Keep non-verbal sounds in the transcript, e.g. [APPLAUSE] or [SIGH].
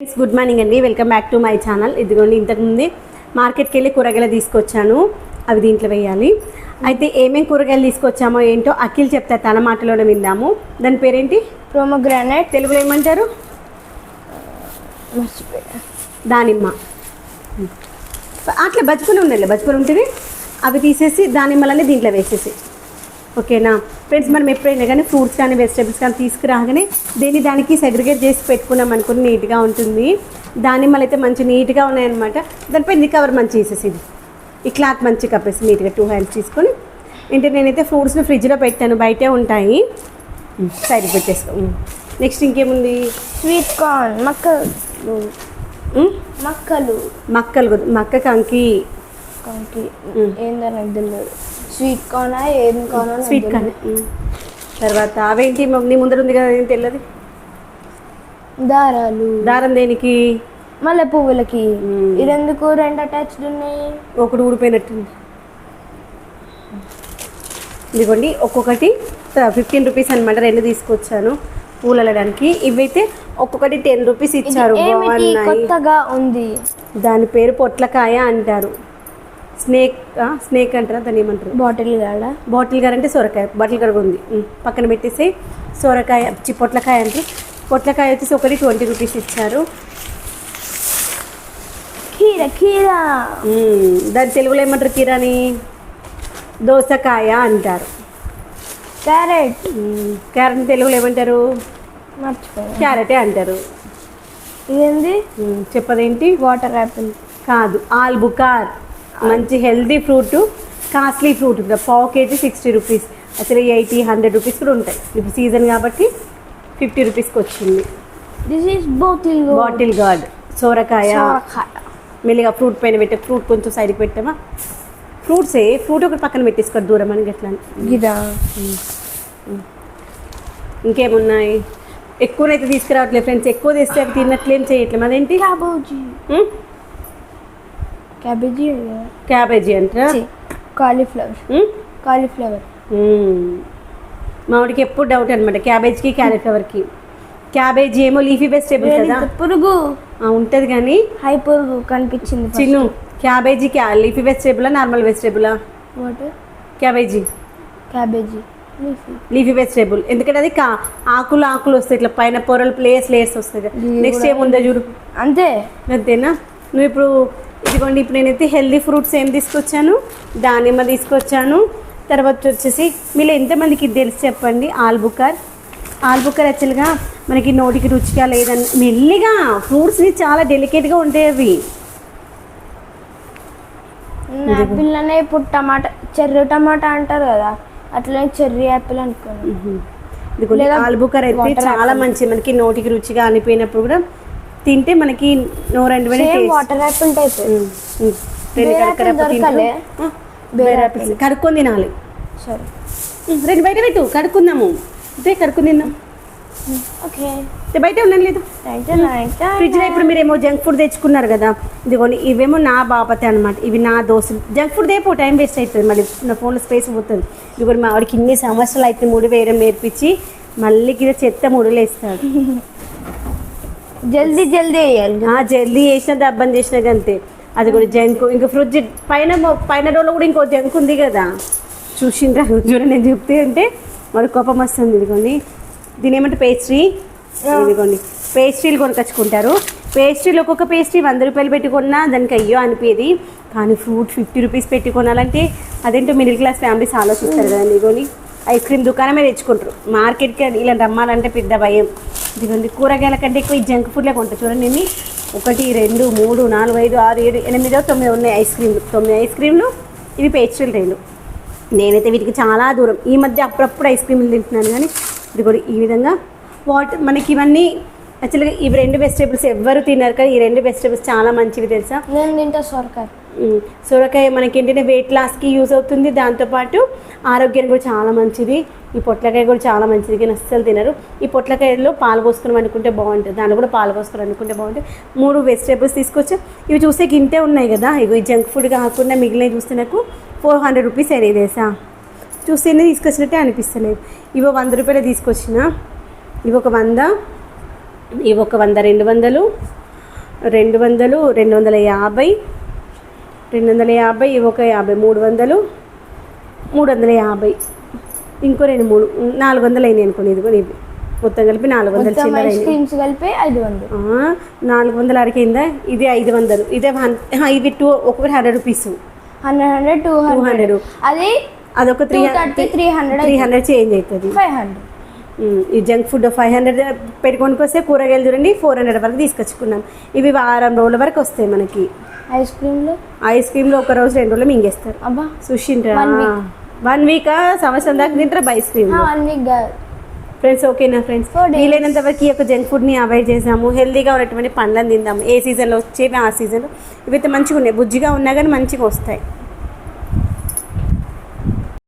Friends good morning అండి. Welcome back to my channel ఇదిగోండి ఇంతకుముందే మార్కెట్కి వెళ్ళి కూరగాయలు తీసుకొచ్చాను. అవి దీంట్లో వేయాలి. అయితే ఏమేం కూరగాయలు తీసుకొచ్చామో ఏంటో అఖిల్ చెప్తారు తన మాటలోనే విందాము. దాని పేరేంటి? ప్రోమోగ్రానైట్ తెలుగులో ఏమంటారు? దానిమ్మ. అట్లా బతుకుని ఉండాలి. బతుకుని ఉంటుంది అవి తీసేసి దానిమ్మలన్నీ దీంట్లో వేసేసి. ఓకేనా? ఫ్రెండ్స్ మనం ఎప్పుడైనా కానీ ఫ్రూట్స్ కానీ వెజిటేబుల్స్ కానీ తీసుకురాగానే దేని దానికి సెగ్రిగేట్ చేసి పెట్టుకున్నాం అనుకుని నీట్గా ఉంటుంది. దానిమ్మలు అయితే మంచి నీట్గా ఉన్నాయన్నమాట. దానిపై ఇది కవర్ మంచి వేసేసి ఇది ఈ క్లాత్ మంచి కప్పేసి నీట్గా టూ హ్యాండ్స్ తీసుకొని ఏంటంటే నేనైతే ఫ్రూట్స్ని ఫ్రిడ్జ్లో పెట్టాను బయటే ఉంటాయి. సైడ్ పెట్టేసుకో. నెక్స్ట్ ఇంకేముంది? స్వీట్ కార్న్ మక్కలు. ఉమ్, మక్కలు. మక్కలు మక్క కంకి. కాకి. ఏందో నాకు తెలియదు స్వీట్ కార్న్ ఏం కార్న్ స్వీట్ కానీ? తర్వాత అవేంటి? నీ ముందర ఉంది కదా ఏం తెలియదు దారాలు. దారం దేనికి? మల్లె పువ్వులకి. ఇదెందుకు రెండు అటాచ్డ్ ఉన్నాయి? ఒకటి ఊడిపోయినట్టుంది. ఇదిగోండి ఒక్కొక్కటి ఫిఫ్టీన్ రూపీస్ అనమాట రెండు తీసుకొచ్చాను పూలు అల్లడానికి ఇవైతే ఒక్కొక్కటి టెన్ రూపీస్ ఇచ్చారు కొత్తగా ఉంది. దాని పేరు పొట్లకాయ అంటారు. స్నేక్ స్నేక్ అంటారా దాన్ని ఏమంటారు? బాటిల్ కాడ బాటిల్ గారు అంటే సొరకాయ బాటిల్ గారు ఉంది. పక్కన పెట్టేసి సొరకాయ చి పొట్లకాయ అంటే పొట్లకాయ వచ్చేసి ఒకటి ట్వంటీ రూపీస్ ఇచ్చారు. కీర కీర. దాని తెలుగులో ఏమంటారు కిరాని? దోసకాయ అంటారు. క్యారెట్. క్యారెట్ తెలుగులో ఏమంటారు? మర్చిపోయా క్యారెటే అంటారు. ఇదేంది? చెప్పదేంటి? Water apple. కాదు ఆల్బుకార్. మంచి హెల్దీ ఫ్రూట్ కాస్ట్లీ ఫ్రూట్ పావు కేజీ సిక్స్టీ రూపీస్ అసలు ఎయిటీ హండ్రెడ్ రూపీస్ కూడా ఉంటాయి. ఇప్పుడు సీజన్ కాబట్టి ఫిఫ్టీ రూపీస్కి వచ్చింది. This is bottle bottle gourd సోరకాయ. మెల్లిగా ఫ్రూట్ పైన పెట్టే ఫ్రూట్ కొంచెం సైడ్కి పెట్టామా? ఫ్రూట్సే ఫ్రూట్ ఒకటి పక్కన పెట్టేసుకోరు దూరం అని ఎట్లా. గిదా ఇంకేమున్నాయి? ఎక్కువనైతే తీసుకురావట్లేదు ఫ్రెండ్స్. ఎక్కువ తెస్తే అవి తిన్నట్లేం చేయట్లేదు అదేంటి క్యాబేజీ ఉమ్? క్యాబేజీ క్యాబేజీ అంటారా? కాలీఫ్లవర్? కాలీఫ్లవర్. మ్మ్. మామిడికి ఎప్పుడు డౌట్ అనమాట క్యాబేజ్కి క్యాలీఫ్లవర్కి. క్యాబేజీ ఏమో లీఫీ వెజిటేబుల్ కదా? పురుగు? ఉంటది కానీ హై పురుగు కనిపించింది చిన్ను క్యాబేజీ క్యా లీఫీ వెజిటేబులా నార్మల్ వెజిటేబులా? క్యాబేజీ. క్యాబేజీ. లీఫీ. వెజిటేబుల్. ఎందుకంటే అది కా ఆకులు ఆకులు వస్తాయి ఇట్లా పైన పొరలు ప్లేయర్స్ లేయర్స్ వస్తాయి నెక్స్ట్ ఏముందో చూడు. అంతే. అంతేనా? నువ్వు ఇప్పుడు ఇదిగోండి ఇప్పుడు నేనైతే హెల్దీ ఫ్రూట్స్ ఏం తీసుకొచ్చాను దానిమ్మ తీసుకొచ్చాను. తర్వాత వచ్చేసి మీలో ఎంతమందికి తెలిసి చెప్పండి ఆల్బుకర్. ఆల్బుకర్ యాక్చువల్గా మనకి నోటికి రుచిగా లేదని మెల్లిగా ఫ్రూట్స్ని చాలా డెలికేట్గా ఉంటాయి అవి. యాపిల్ అనే ఇప్పుడు టమాటా చెర్రీ టమాటా అంటారు కదా అట్లనే చెర్రీ యాపిల్ అనుకోండి ఆల్బుకర్ అయితే చాలా మంచి మనకి నోటికి రుచిగా అనిపోయినప్పుడు కూడా తింటే మనకి నోరంటి సేమ్ వాటర్ యాపిల్ టైప్ రెండు బేర్ యాపిల్స్ కడుక్కొని తినాలి. సరే. రెండు బయట పెట్టు కడుక్కుందాము. ఇదే కడుక్కుని తిందాం. ఓకే. బయట ఉన్నాను లేదు. ఫ్రిడ్జ్లో ఇప్పుడు మీరేమో జంక్ ఫుడ్ తెచ్చుకున్నారు కదా. ఇదిగోండి ఇవేమో నా బాపతే అనమాట ఇవి నా దోశలు. జంక్ ఫుడ్ దేపో టైం వేస్ట్ అవుతుంది మళ్ళీ నా ఫోన్లో స్పేస్ పోతుంది. ఇదిగోండి మా ఆవిడకి ఇన్ని సంవత్సరాలు అయితే ముడి వేయడం నేర్పించి మళ్ళీ కింద చెత్త ముడులు వేస్తాడు [LAUGHS] జల్దీ జల్దీ వేయాలి. జల్దీ వేసిన దబ్బని చేసిన అంతే అది కూడా జంక్. ఇంకా ఫ్రిడ్జ్ పైన పైన డోర్లో కూడా ఇంకో జంక్ ఉంది కదా. చూసిండ్రా? చూడండి నేను చెప్తే అంటే మరి కోపం వస్తుంది. ఇదిగోండి. దీని ఏమంటే పేస్ట్రీ. ఇదిగోండి. పేస్ట్రీలు కొనుకొచ్చుకుంటారు. పేస్ట్రీలు ఒక్కొక్క పేస్ట్రీ వంద రూపాయలు పెట్టుకున్నా దానికి అయ్యో అనిపించేది కానీ ఫ్రూట్ ఫిఫ్టీ రూపీస్ పెట్టి కొనాలంటే అదేంటో మిడిల్ క్లాస్ ఫ్యామిలీస్ ఆలోచిస్తారు కదండి. ఇదిగోని ఐస్ క్రీమ్ దుకాణమే తెచ్చుకుంటారు. మార్కెట్కి ఇలా రమ్మాలంటే పెద్ద భయం. ఇదిగోండి కూరగాయల కంటే ఎక్కువ ఈ జంక్ ఫుడ్లే కొంటారు. చూడండి ఇన్ని. ఒకటి రెండు మూడు నాలుగు ఐదు ఆరు ఏడు ఎనిమిదో తొమ్మిది ఉన్నాయి ఐస్ క్రీమ్లు. తొమ్మిది ఐస్ క్రీమ్లు ఇవి పేస్ట్రీలు రెండు. నేనైతే వీటికి చాలా దూరం. ఈ మధ్య అప్పుడప్పుడు ఐస్ క్రీమ్లు తింటున్నాను కానీ ఇది కూడా ఈ విధంగా. వాటర్ మనకి ఇవన్నీ యాక్చువల్గా ఇవి రెండు వెజిటేబుల్స్ ఎవ్వరు తిన్నారు కానీ ఈ రెండు వెజిటేబుల్స్ చాలా మంచివి తెలుసా? నేను తింటా సొరకాయ. సొరకాయ మనకి ఏంటంటే వెయిట్ లాస్కి యూజ్ అవుతుంది. దాంతోపాటు ఆరోగ్యానికి కూడా చాలా మంచిది. ఈ పొట్లకాయ కూడా చాలా మంచిది. కానీ అస్సలు తినరు. ఈ పొట్లకాయలో పాలు పోసుకుని అనుకుంటే బాగుంటుంది. దాంట్లో కూడా పాలు పోసుకుని అనుకుంటే బాగుంటుంది. మూడు వెజిటేబుల్స్ తీసుకొచ్చి ఇవి చూస్తే ఇంతే ఉన్నాయి కదా. ఇవి ఈ జంక్ ఫుడ్ కాకుండా మిగిలినవి చూస్తే నాకు ఫోర్ హండ్రెడ్ రూపీస్ అయినాయి తెలుసా? చూస్తేనే తీసుకొచ్చినట్టే అనిపిస్తలేదు. ఇవి వంద రూపాయలు తీసుకొచ్చిన. ఇవి ఒక వంద. ఇవి ఒక వంద రెండు వందలు రెండు వందలు రెండు వందల యాభై రెండు వందల యాభై ఇవి ఒక యాభై మూడు వందలు మూడు వందల యాభై. ఇంకో రెండు మూడు నాలుగు వందలు అయినాయి అనుకోండి ఇది కూడా ఇవి మొత్తం కలిపి నాలుగు వందలు చిల్లర కలిపి ఐదు వందలు. నాలుగు వందల అడిగిందా ఇది ఐదు వందలు. ఇదే వన్ ఇవి టూ ఒక్కొక్కటి hundred rupees. Hundred hundred two hundred. 200. అది అదొక three three hundred three hundred change అవుతుంది ఫైవ్ హండ్రెడ్. ఈ జంక్ ఫుడ్ ఫైవ్ హండ్రెడ్ పెట్టుకొని వస్తే కూరగాయలు చూడండి ఫోర్ హండ్రెడ్ వరకు తీసుకొచ్చుకున్నాం. ఇవి వారం రోజుల వరకు వస్తాయి మనకి. ఐస్ క్రీమ్లు? ఐస్ క్రీమ్లో ఒక రోజు రెండు రోజులు మింగేస్తారు. అబ్బా week. One week. సంవత్సరం దాకా తింటారా ice cream one week friends ఓకేనా ఫ్రెండ్స్. వీలైనంత వరకు ఈ యొక్క జంక్ ఫుడ్ని అవాయిడ్ చేసాము. హెల్తీగా ఉన్నటువంటి పండ్లను తిందాము. ఏ సీజన్లో వచ్చేవి ఆ సీజన్లో. ఇవైతే మంచిగా ఉన్నాయి. బుజ్జిగా ఉన్నా కానీ మంచిగా వస్తాయి.